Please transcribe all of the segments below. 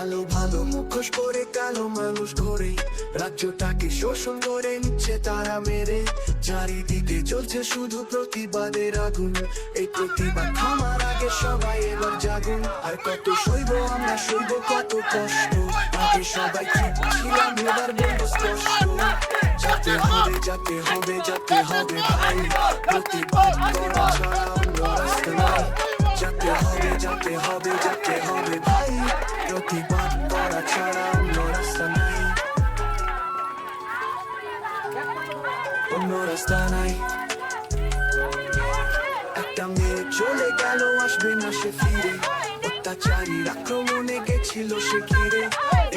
ভালো ভালো মুখোশ করে কালো মানুষ ঘরে। রাজ্যটাকে শোষণ করে নিচ্ছে তারা মেরে। চারিদিকে চলছে শুধু প্রতিবাদের আগুন। এই প্রতিবাদ থামার আগে সবাই এবার জাগুন। আর কত সইব আমরা, সইব কত কষ্ট। আগে সবাই ছিলাম, এবার বলব স্পষ্ট। যাতে হবে যাতে হবে যাতে হবে ভাই। প্রতিবাদ করা ছাড়া অন্য রাস্তা যাতে হবে যাতে হবে, যাতে অন্য একটা মেয়ে চলে গেল আসবে না সে ফিরে অত্যাচারীর আক্রমণে গেছিল সে ঘিরে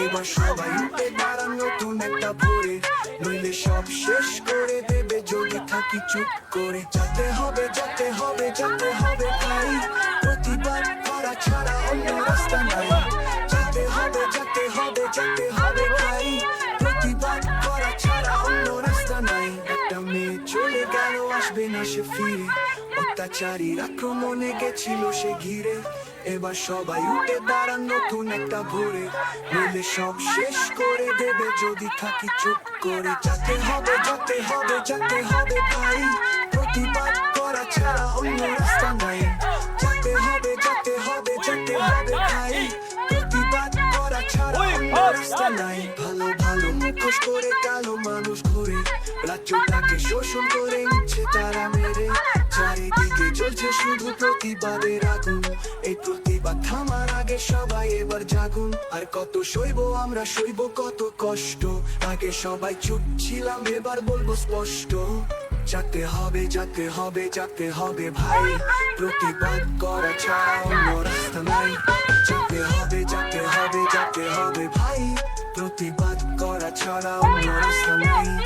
এবার সবাই উঠে দাঁড়ান নতুন একটা ভোরে নইলে সব শেষ করে দেবে যদি থাকি চুপ করে যাতে হবে যাতে হবে যাতে হবে ভাই প্রতিবাদ করা ছাড়া অন্য রাস্তা নাই আসবে না সে ফিরে। অত্যাচারীর আক্রমণে গেছিল সে ঘিরে। এবার সবাই উঠে দাঁড়ান নতুন একটা ভোরে। নইলে সব শেষ করে দেবে যদি থাকি চুপ করে। যাতে হবে যাতে হবে যাতে হবে ভাই প্রতিবাদ করা ছাড়া অন্য রাস্তা নাই। যাতে হবে যাতে হবে যাতে হবে ভাই প্রতিবাদ করা ছাড়া অন্য রাস্তা নাই। ভালো ভালো মুখোশ করে কালো মানুষ ঘুরে। রাজ্যটাকে শোষণ করে তারা মেরে চারিদিকে চলছে শুধু প্রতিবাদের আগুন। এই প্রতিবাদ থামার আগে সবাই এবার জাগুন। আর কত সইব আমরা সইব, কত কষ্ট। আগে সবাই চুপ ছিলাম, এবার বলব স্পষ্ট। যাতে হবে যাতে হবে যাতে হবে ভাই। প্রতিবাদ করা ছাড়া অন্য রাস্তা নাই। যাতে হবে যাতে হবে যাতে হবে ভাই। প্রতিবাদ করা ছাড়া অন্য রাস্তা নাই।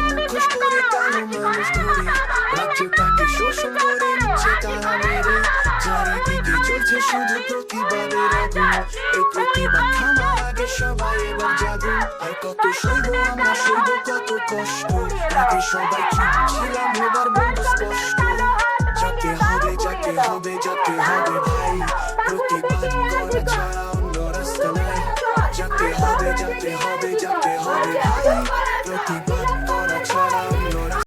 মুখোশ করে কালো মানুষ ধরে রাজ্যটাকে শোষণ করে নিচ্ছে তারা মেরে চারিদিকে চলছে শুধু প্রতিবাদের আগুন এই প্রতিবাদ থামার আগে সবাই এবার জাগুন আর কত সইব আমরা সইব যাতে হবে যাতে হবে যাতে হবে যাতে